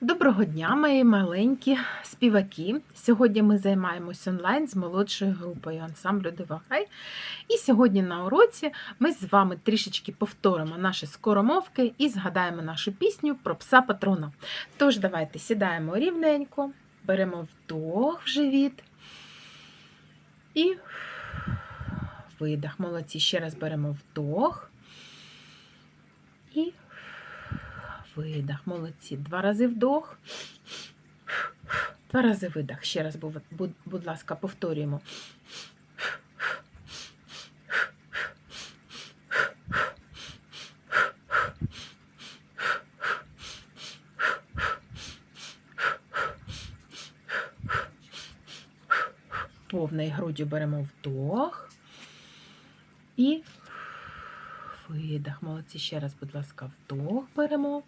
Доброго дня, мої маленькі співаки. Сьогодні ми займаємось онлайн з молодшою групою ансамблю Дивагай. І сьогодні на уроці ми з вами трішечки повторимо наші скоромовки і згадаємо нашу пісню про пса патрона. Тож, давайте сідаємо рівненько, беремо вдох в живіт і видих. Молодці. Ще раз беремо вдох і видих. Молодці. Два рази вдох. Два рази видих. Ще раз, будь, ласка, повторюємо. Повною груддю беремо вдох і видих. Молодці. Ще раз, будь ласка, вдох беремо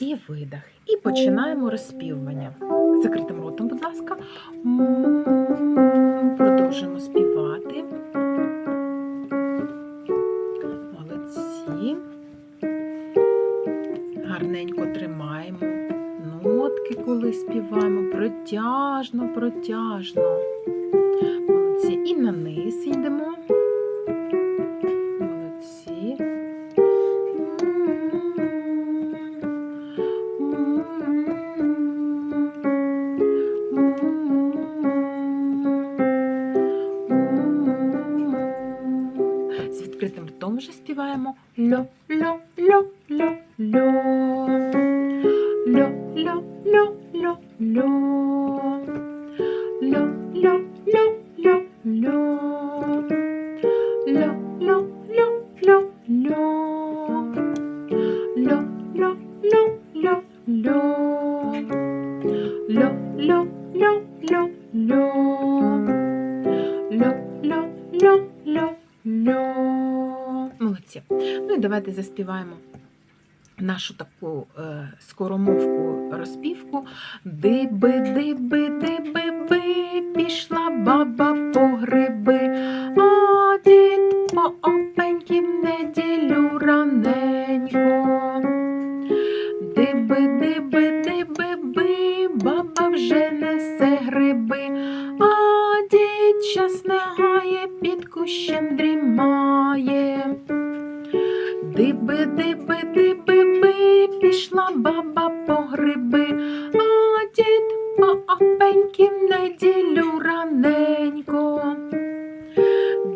і видих. І починаємо розспівування. Закритим ротом, будь ласка. Продовжуємо співати. Молодці. Гарненько тримаємо нотки, коли співаємо. Протяжно, протяжно. Молодці. І на низ йдемо. відкритим ртом вже співаємо льо, льо, льо, льо, льо. Льо, льо, льо, льо, льо. Льо, льо, льо, льо, льо. Льо, льо, льо, льо, льо. Льо, льо, льо, льо, льо. Льо, льо, льо, льо, льо. Льо, льо, льо, льо, льо. Молодці. Ну і давайте заспіваємо нашу таку е, скоромовку розпівку. Диби, диби, диби, би, пішла баба по гриби, Диби, диби, диби, би, пішла баба по гриби, а дід по опеньки в неділю раненько.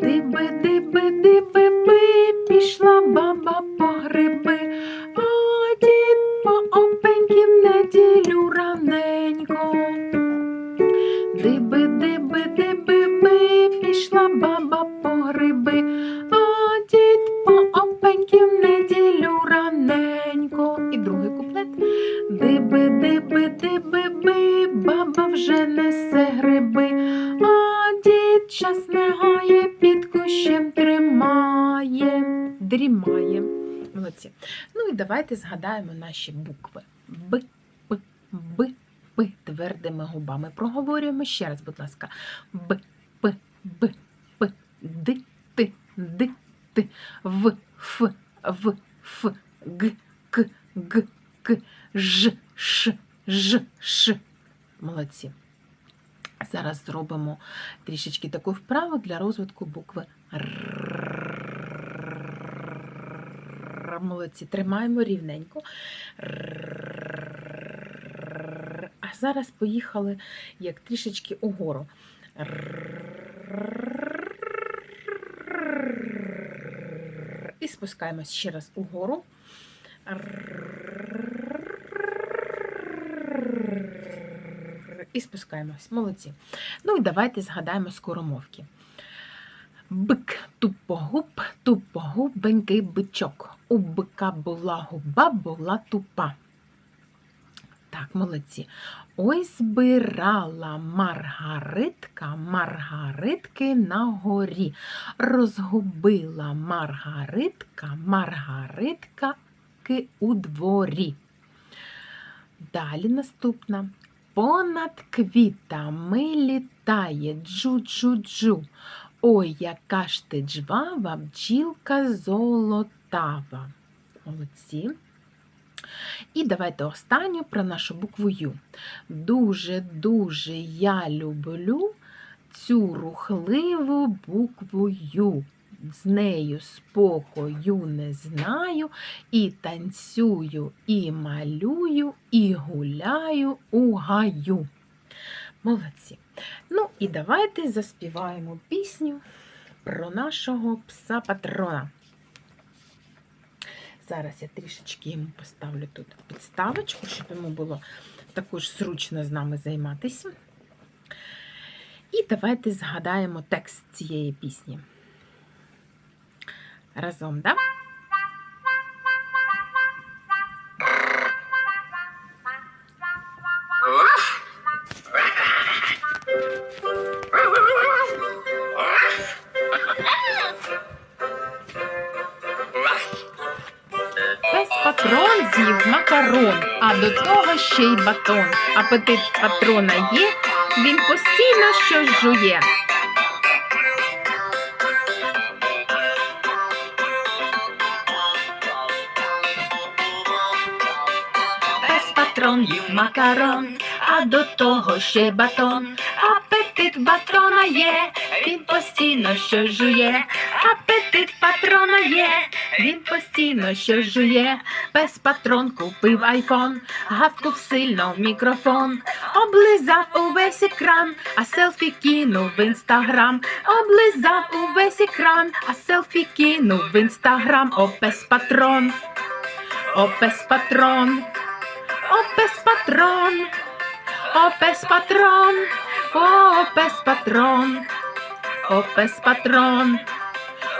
Диби, диби, диби, Молодці. Ну і давайте згадаємо наші букви. Б, П, Б, П. Твердими губами проговорюємо ще раз, будь ласка. Б, П, Б, П, Д, Т, Д, Т, В, Ф, В, Ф, Г, К, Г, К, Ж, Ш, Ж, Ш. Молодці. Зараз зробимо трішечки таку вправу для розвитку букви Р. Молодці. Тримаємо рівненько. А зараз поїхали як трішечки угору. І спускаємось ще раз угору. І спускаємось. Молодці. Ну і давайте згадаємо скоромовки. Бик тупогуб, тупогубенький бичок. У бика була губа, була тупа. Так, молодці. Ой, збирала Маргаритка Маргаритки на горі. Розгубила Маргаритка Маргаритки у дворі. Далі наступна. Понад квітами літає джу-джу-джу. Ой, яка ж ти джвава, бджілка золотава. Молодці. І давайте останню про нашу букву Ю. Дуже-дуже я люблю цю рухливу букву Ю. З нею спокою не знаю, і танцюю, і малюю, і гуляю у гаю. Молодці. Ну і давайте заспіваємо пісню про нашого пса патрона. Зараз я трішечки йому поставлю тут підставочку, щоб йому було також зручно з нами займатися. І давайте згадаємо текст цієї пісні. Разом, да? Макарон, а до того ще й батон. Апетит патрона є, він постійно щось жує. Пес патрон макарон, а до того ще батон. Апетит в батона є, він постійно щось жує. Апетит патрона є, він постійно щось жує. Пес патрон купив айфон, гавкав сильно в мікрофон, облизав увесь екран, а селфі кинув в інстаграм. Облизав увесь екран, а селфі кинув в інстаграм. О, пес патрон, о, пес патрон. О, пес патрон, о, пес патрон, о, пес патрон, о, пес патрон,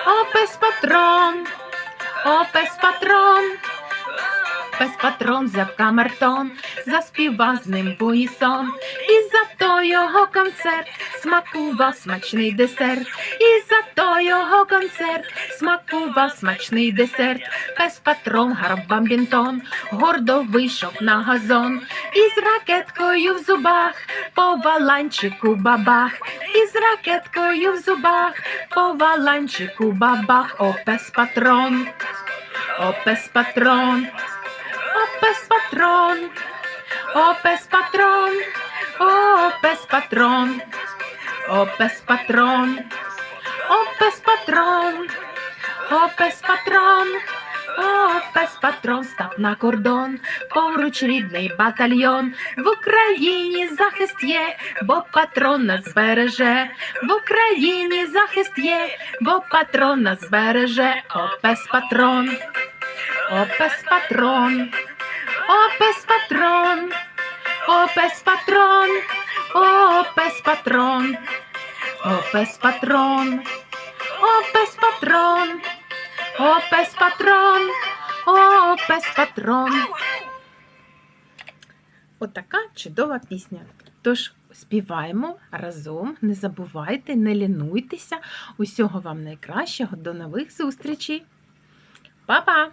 опес пес патрон, опес патрон, пес патрон взяв камертон, заспівав з ним буїсон, і за то його концерт смакував смачний десерт, і за то його концерт смакував смачний десерт. Пес патрон грав бамбінтон, гордо вийшов на газон, із ракеткою в зубах, по валанчику бабах, із ракеткою в зубах, по валанчику бабах, о пес патрон, о пес патрон, пес патрон, о пес патрон, о пес патрон, о пес патрон, о пес патрон. О, пес патрон, о, пес патрон став на кордон, поруч рідний батальйон. В Україні захист є, бо патрон нас збереже. В Україні захист є, бо патрон нас збереже. О, пес патрон, о, пес патрон, о, пес патрон, о, пес патрон, о, пес патрон, о, пес патрон, о, пес патрон. О, пес патрон, о, пес патрон. Отака чудова пісня. Тож співаємо разом, не забувайте, не лінуйтеся. Усього вам найкращого, до нових зустрічей. Па-па!